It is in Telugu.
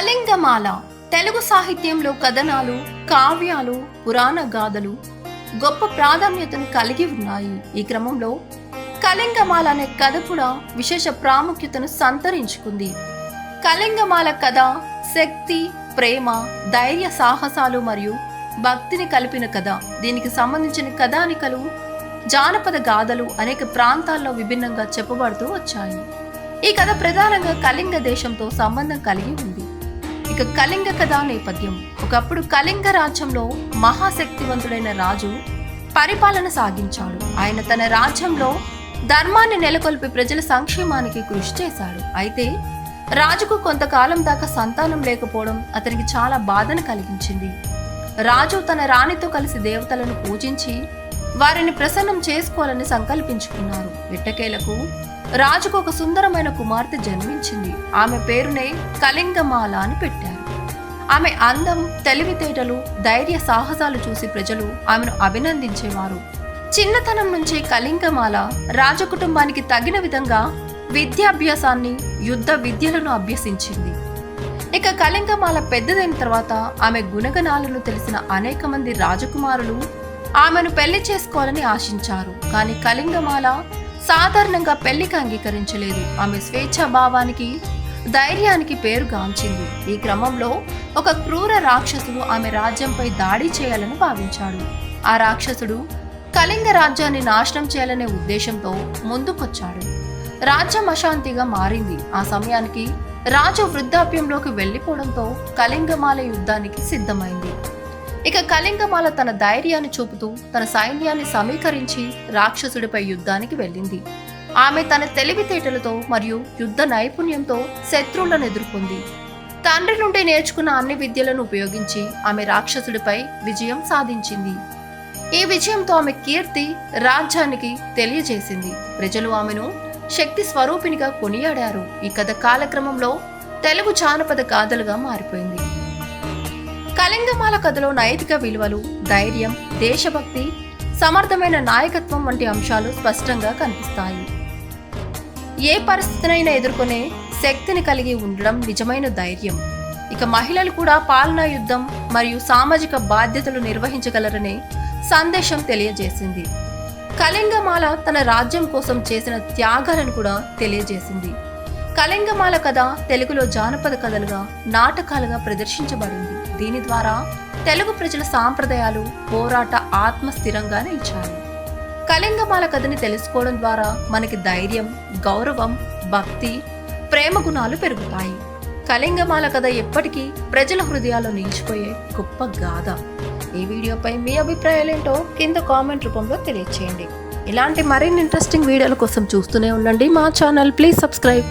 కళింగమాల తెలుగు సాహిత్యంలో కథనాలు కావ్యాలు పురాణ గాథలు గొప్ప ప్రాధాన్యతను కలిగి ఉన్నాయి. ఈ క్రమంలో కళింగమాల అనే కథ కూడా విశేష ప్రాముఖ్యతను సంతరించుకుంది. కళింగమాల కథ శక్తి ప్రేమ ధైర్య సాహసాలు మరియు భక్తిని కలిపిన కథ. దీనికి సంబంధించిన కథానికలు జానపద గాథలు అనేక ప్రాంతాల్లో విభిన్నంగా చెప్పబడుతూ వచ్చాయి. ఈ కథ ప్రధానంగా కళింగ దేశంతో సంబంధం కలిగి ఉంది. ఇక కళింగ కథా నేపథ్యం. ఒకప్పుడు కళింగ రాజ్యంలో మహాశక్తివంతుడైన రాజు పరిపాలన సాగించాడు. ఆయన తన రాజ్యంలో ధర్మాన్ని నెలకొల్పి ప్రజల సంక్షేమానికి కృషి చేశాడు. అయితే రాజుకు కొంతకాలం దాకా సంతానం లేకపోవడం అతనికి చాలా బాధను కలిగించింది. రాజు తన రాణితో కలిసి దేవతలను పూజించి వారిని ప్రసన్నం చేసుకోవాలని సంకల్పించుకున్నారు. ఎట్టకేలకు రాజుకు ఒక సుందరమైన కుమార్తె జన్మించింది. ఆమె పేరునే కళింగమాల అని పెట్టారు. ఆమె అందం తెలివితేటలు ధైర్య సాహసాలు చూసి ప్రజలు ఆమెను అభినందించేవారు. చిన్నతనం నుంచి కళింగమాల రాజకుటుంబానికి తగిన విధంగా విద్యాభ్యాసాన్ని యుద్ధ విద్యలను అభ్యసించింది. ఇక కళింగమాల పెద్దదైన తర్వాత ఆమె గుణగణాలను తెలిసిన అనేక మంది రాజకుమారులు ఆమెను పెళ్ళి చేసుకోవాలని ఆశించారు. కానీ కళింగమాల సాధారణంగా పెళ్ళికి అంగీకరించలేదు. ఆమె స్వేచ్ఛాభావానికి ధైర్యానికి పేరుగాంచింది ఈ క్రమంలో ఒక క్రూర రాక్షసుడు ఆమె రాజ్యంపై దాడి చేయాలని భావించాడు. ఆ రాక్షసుడు కళింగ రాజ్యాన్ని నాశనం చేయాలనే ఉద్దేశంతో ముందుకొచ్చాడు. రాజ్యం అశాంతిగా మారింది. ఆ సమయానికి రాజు వృద్ధాప్యంలోకి వెళ్ళిపోవడంతో కళింగమాల యుద్ధానికి సిద్ధమైంది. ఇక కళింగమాల తన ధైర్యాన్ని చూపుతూ తన సైన్యాన్ని సమీకరించి రాక్షసుడిపై యుద్ధానికి వెళ్ళింది. ఆమె తన తెలివితేటలతో మరియు యుద్ధ నైపుణ్యంతో శత్రువులను ఎదుర్కొంది. తండ్రి నుండి నేర్చుకున్న అన్ని విద్యలను ఉపయోగించి ఆమె రాక్షసుడిపై విజయం సాధించింది. ఈ విజయంతో ఆమె కీర్తి రాజ్యానికి తెలియజేసింది. ప్రజలు ఆమెను శక్తి స్వరూపినిగా కొనియాడారు. ఈ కథ కాలక్రమంలో తెలుగు జానపద గాథలుగా మారిపోయింది. కళింగమాల కథలో నైతిక విలువలు ధైర్యం దేశభక్తి సమర్థమైన నాయకత్వం వంటి అంశాలు స్పష్టంగా కనిపిస్తాయి. ఏ పరిస్థితినైనా ఎదుర్కొనే శక్తిని కలిగి ఉండడం నిజమైన ధైర్యం. ఇక మహిళలు కూడా పాలనా యుద్ధం మరియు సామాజిక బాధ్యతలు నిర్వహించగలరనే సందేశం తెలియజేసింది. కళింగమాల తన రాజ్యం కోసం చేసిన త్యాగాలను కూడా తెలియజేసింది. కళింగమాల కథ తెలుగులో జానపద కథలుగా నాటకాలుగా ప్రదర్శించబడింది. దీని ద్వారా తెలుగు ప్రజల సాంప్రదాయాలు పోరాట ఆత్మ స్థిరంగా నిలిచాయి కళింగమాల కథని తెలుసుకోవడం ద్వారా మనకి ధైర్యం గౌరవం భక్తి ప్రేమ గుణాలు పెరుగుతాయి. కళింగమాల కథ ఎప్పటికీ ప్రజల హృదయాల్లో నిలిచిపోయే గొప్ప గాథ. ఈ వీడియోపై మీ అభిప్రాయాలేంటో కింద కామెంట్ రూపంలో తెలియచేయండి. ఇలాంటి మరిన్ని ఇంట్రెస్టింగ్ వీడియోల కోసం చూస్తూనే ఉండండి మా ఛానల్. Please subscribe.